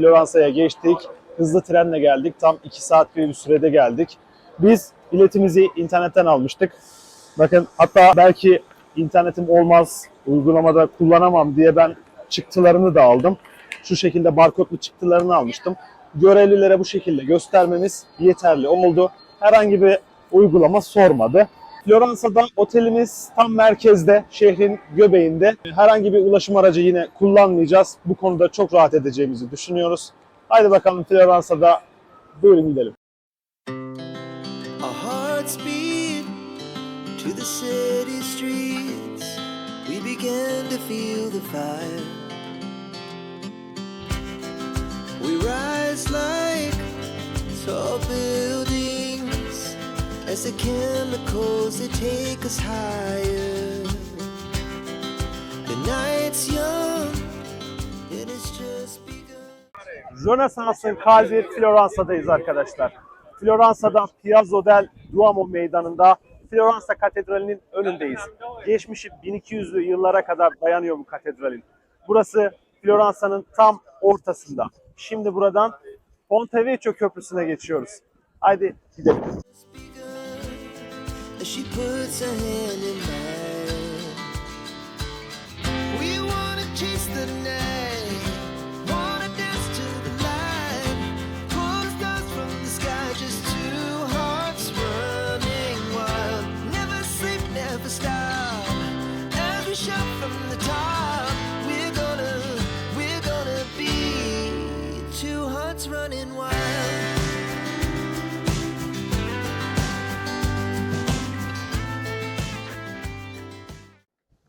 Floransa'ya geçtik. Hızlı trenle geldik. Tam 2 saat gibi bir sürede geldik. Biz biletimizi internetten almıştık. Bakın hatta belki internetim olmaz, uygulamada kullanamam diye ben çıktılarını da aldım. Şu şekilde barkodlu çıktılarını almıştım. Görevlilere bu şekilde göstermemiz yeterli oldu. Herhangi bir uygulama sormadı. Floransa'da otelimiz tam merkezde, şehrin göbeğinde. Herhangi bir ulaşım aracı yine kullanmayacağız. Bu konuda çok rahat edeceğimizi düşünüyoruz. Haydi bakalım Floransa'da buyurun gidelim. To the city streets. We began to feel the fire. We rise like tall buildings as the chemicals they take us higher. The night's young. Rönesans'ın kalbi Floransa'dayız arkadaşlar. Floransa'da Piazza del Duomo meydanında Floransa Katedrali'nin önündeyiz. Geçmişi 1200'lü yıllara kadar dayanıyor bu katedralin. Burası Floransa'nın tam ortasında. Şimdi buradan Ponte Vecchio Köprüsü'ne geçiyoruz. Haydi gidelim.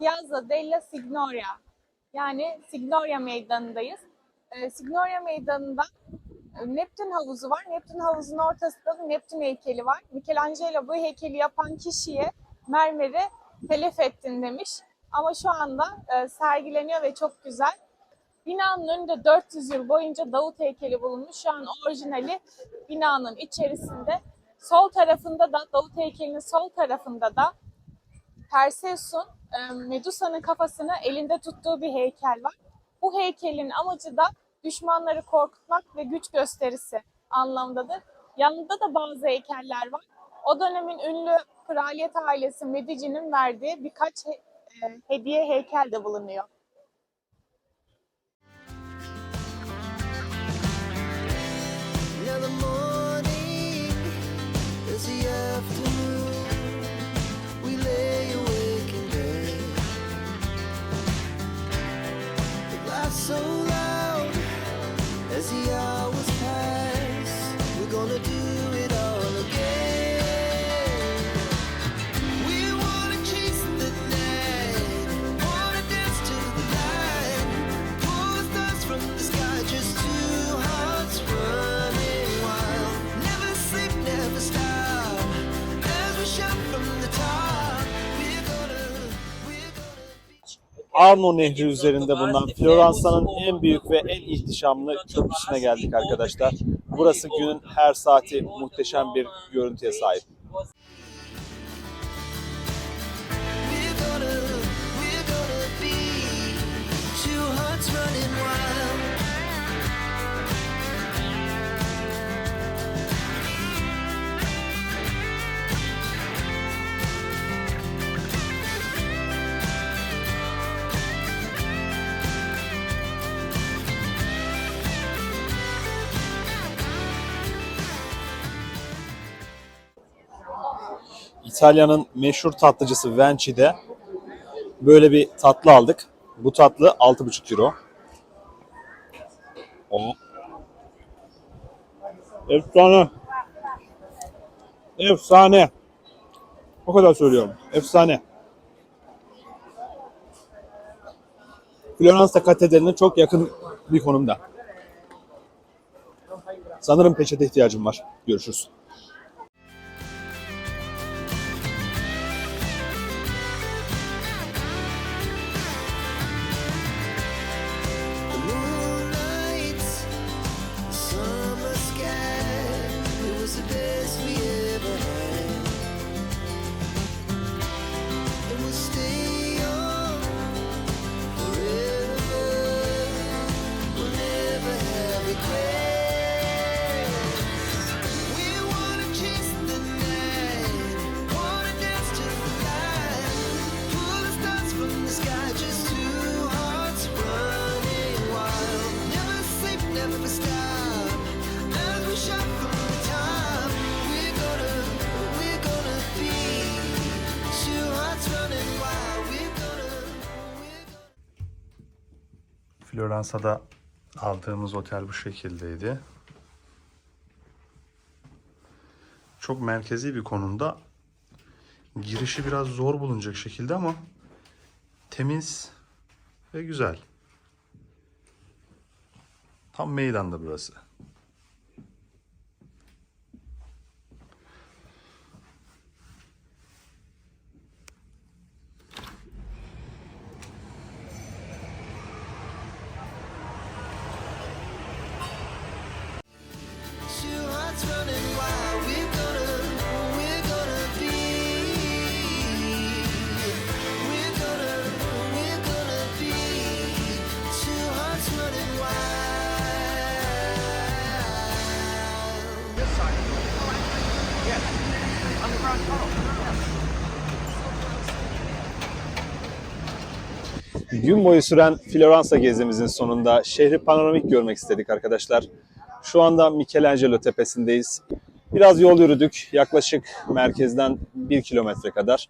Piazza della Signoria yani Signoria Meydanı'ndayız. Ee, Signoria Meydanı'nda e, Neptün havuzu var. Neptün havuzunun ortasında da Neptün heykeli var. Michelangelo bu heykeli yapan kişiye mermeri telef ettin demiş. Ama şu anda e, sergileniyor ve çok güzel. Binanın önünde 400 yıl boyunca Davut heykeli bulunmuş. Şu an orijinali binanın içerisinde. Sol tarafında da Davut heykelinin sol tarafında da Perseus'un e, Medusa'nın kafasını elinde tuttuğu bir heykel var. Bu heykelin amacı da düşmanları korkutmak ve güç gösterisi anlamdadır. Yanında da bazı heykeller var. O dönemin ünlü kraliyet ailesi Medici'nin verdiği birkaç he- e, hediye heykel de bulunuyor. Now Arno Nehri üzerinde bulunan Floransa'nın en büyük ve en ihtişamlı köprüsüne geldik arkadaşlar. Burası günün her saati muhteşem bir görüntüye sahip. İtalya'nın meşhur tatlıcısı Venci'de böyle bir tatlı aldık. Bu tatlı 6,5 euro. O. Efsane. Efsane. O kadar söylüyorum. Efsane. Floransa Katedrali'ne çok yakın bir konumda. Sanırım peçete ihtiyacım var. Görüşürüz. Floransa'da aldığımız otel bu şekildeydi. Çok merkezi bir konumda. Girişi biraz zor bulunacak şekilde ama temiz ve güzel. Tam meydanda burası. Gün boyu süren Floransa gezimizin sonunda şehri panoramik görmek istedik arkadaşlar. Şu anda Michelangelo tepesindeyiz. Biraz yol yürüdük. Yaklaşık merkezden 1 kilometre kadar.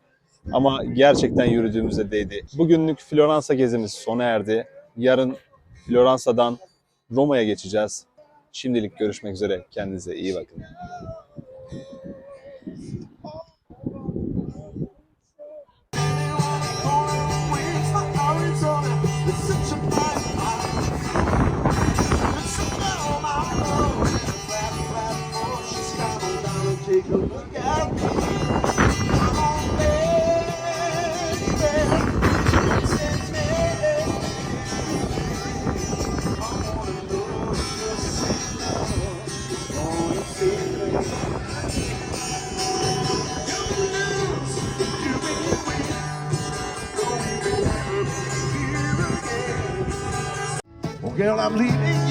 Ama gerçekten yürüdüğümüze değdi. Bugünlük Floransa gezimiz sona erdi. Yarın Floransa'dan Roma'ya geçeceğiz. Şimdilik görüşmek üzere. Kendinize iyi bakın. Girl, I'm leaving you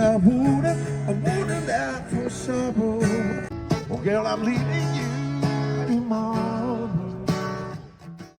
I wouldn't, I wouldn't die for sorrow. Oh, girl, I'm leaving you tomorrow.